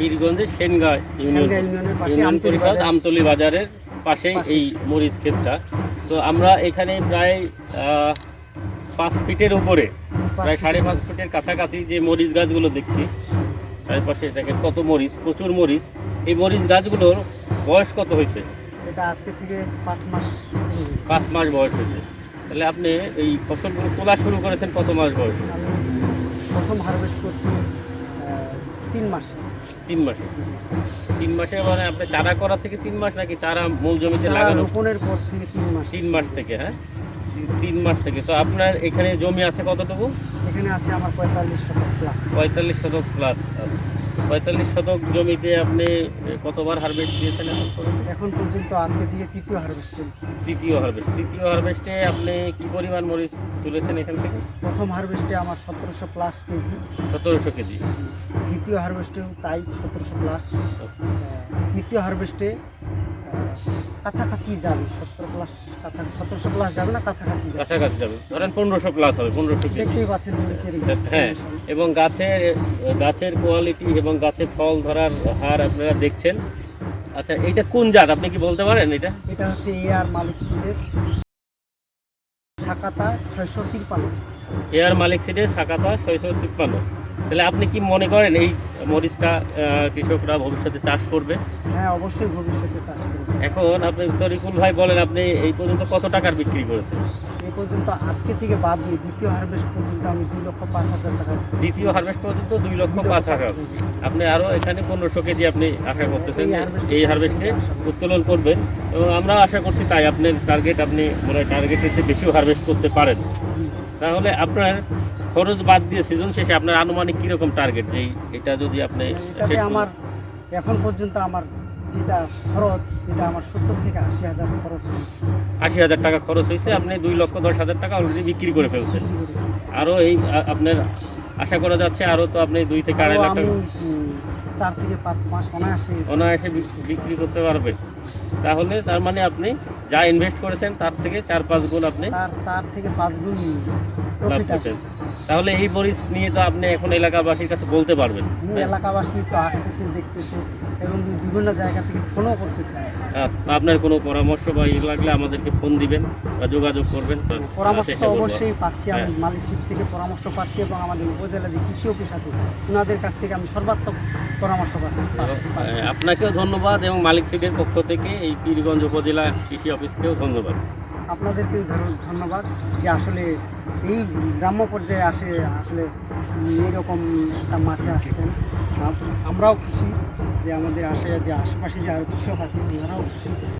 পীরগঞ্জের Senga union পাশে union Amtali পরিষদ। আমতলী বাজারের পাশেই পাশে। এই মরিচ ক্ষেতটা। তো আমরা এখানে প্রায় পাঁচ ফিটের উপরে প্রায় সাড়ে পাঁচ ফিটের কাছাকাছি যে মরিচ গাছগুলো দেখছি চারিপাশে দেখেন কত মরিচ প্রচুর মরিচ। এই মরিচ গাছগুলোর বয়স কত হয়েছে? এটা আজকে থেকে পাঁচ মাস পাঁচ মাস বয়স হয়েছে। তাহলে আপনি এই ফসলগুলো তোলা শুরু করেছেন কত মাস বয়সে? প্রথম হারভেস্ট করছি তিন মাসে। তিন মাসে। তিন মাসে মানে আপনি চারা করা থেকে তিন মাস নাকি চারা মূল জমিতে লাগানো? রোপণের পর থেকে তিন মাস। তিন মাস থেকে হ্যাঁ? তিন মাস থেকে। তো আপনার এখানে জমি আছে কতটুকু? এখানে আছে আমার পঁয়তাল্লিশ শতক প্লাস পঁয়তাল্লিশ শতক প্লাস পঁয়তাল্লিশ শতক জমিতে আপনি কতবার হারভেস্ট দিয়েছেন এখন পর্যন্ত? আজকে থেকে তৃতীয় হারভেস্ট তৃতীয় হারভেস্ট তৃতীয় হারভেস্টে আপনি কি পরিমাণ মরিচ তুলেছেন এখান থেকে? প্রথম হারভেস্টে আমার সতেরোশো প্লাস কেজি। সতেরোশো কেজি। দ্বিতীয় হারভেস্টেও তাই সতেরোশো প্লাস তৃতীয় হারভেস্টে কাছাকাছি যাবে সতেরো প্লাস কাছাকাছি সতেরোশো প্লাস যাবে না কাছাকাছি যাবে? কাছাকাছি যাবে। ধরেন পনেরোশো প্লাস হবে পনেরোশো দেখতেই পাচ্ছেন হ্যাঁ এবং গাছের গাছের কোয়ালিটি এবং গাছের ফল ধরার হার আপনারা দেখছেন। আচ্ছা এইটা কোন জাত? আপনি কি বলতে পারেন এটা? এটা হচ্ছে এ আর মালিক সিডের শাকাতা ছয়শো তিরপান্ন এয়ার মালিক সিডে সাকাতা ছয়শো তিপ্পান্ন। তাহলে আপনি কি মনে করেন এই মরিচটা কৃষকরা ভবিষ্যতে চাষ করবে? হ্যাঁ অবশ্যই ভবিষ্যতে চাষ করব। এখন আপনি তরিকুল ভাই বলেন আপনি এই পর্যন্ত কত টাকার বিক্রি করেছেন? এই পর্যন্ত আজকে থেকে বাদ দিয়ে দ্বিতীয় হারভেস্ট পর্যন্ত আমি দুই লক্ষ পাঁচ হাজার টাকা দ্বিতীয় হারভেস্ট পর্যন্ত দুই লক্ষ পাঁচ হাজার। আপনি আরও এখানে পনেরোশো কেজি আপনি আশা করতেছেন এই হারভেস্টে উত্তোলন করবেন। এবং আমরা আশা করছি তাই আপনার টার্গেট আপনি মনে হয় টার্গেটের চেয়ে বেশিও হারভেস্ট করতে পারেন। তাহলে আপনার খরচ বাদ দিয়ে সিজন শেষে আপনার আনুমানিক কীরকম টার্গেট যে এটা যদি আপনি? আমার এখন পর্যন্ত আমার যেটা খরচ এটা আমার সত্তর থেকে আশি হাজার খরচ হয়েছে। আশি হাজার টাকা খরচ হয়েছে আপনি দুই লক্ষ দশ হাজার টাকা অলরেডি বিক্রি করে ফেলছেন। আরও এই আপনার আশা করা যাচ্ছে আরও তো আপনি দুই থেকে আড়াই লাখ টাকা চার থেকে পাঁচ মাস অনায়াসে অনায়াসে বিক- বিক্রি করতে পারবেন। তাহলে তার মানে আপনি যা ইনভেস্ট করেছেন তার থেকে চার পাঁচ গুণ আপনি তার চার থেকে পাঁচ গুণ প্রফিট আছে করছেন। তাহলে এই মরিচ নিয়ে তো আপনি এখন এলাকাবাসীর কাছে বলতে পারবেন। এলাকাবাসী তো আসতেছে দেখতেছে এবং বিভিন্ন জায়গা থেকে ফোনও করতেছে আ- আপনার কোনো পরামর্শ বা ই লাগলে আমাদেরকে ফোন দিবেন বা যোগাযোগ করবেন। পরামর্শ চেষ্টা তো অবশ্যই পাচ্ছি আমি হ্যাঁ। মালিক শিপ থেকে পরামর্শ পাচ্ছি এবং আমাদের উপজেলা যে কৃষি অফিস আছে ওনাদের কাছ থেকে আমি সর্বাত্মক পরামর্শ পাচ্ছি আপনাকেও ধন্যবাদ এবং মালিক সিটের পক্ষ থেকে এই পীরগঞ্জ উপজেলা কৃষি অফিসকেও ধন্যবাদ। আপনাদেরকেও ধর- ধন্যবাদ যে আসলে এই গ্রাম্য পর্যায়ে আসে, আসলে এইরকম একটা মাঠে আসছেন। আমরাও খুশি যে আমাদের আসে যে আশেপাশে যে কৃষক আছে ওনারাও খুশি।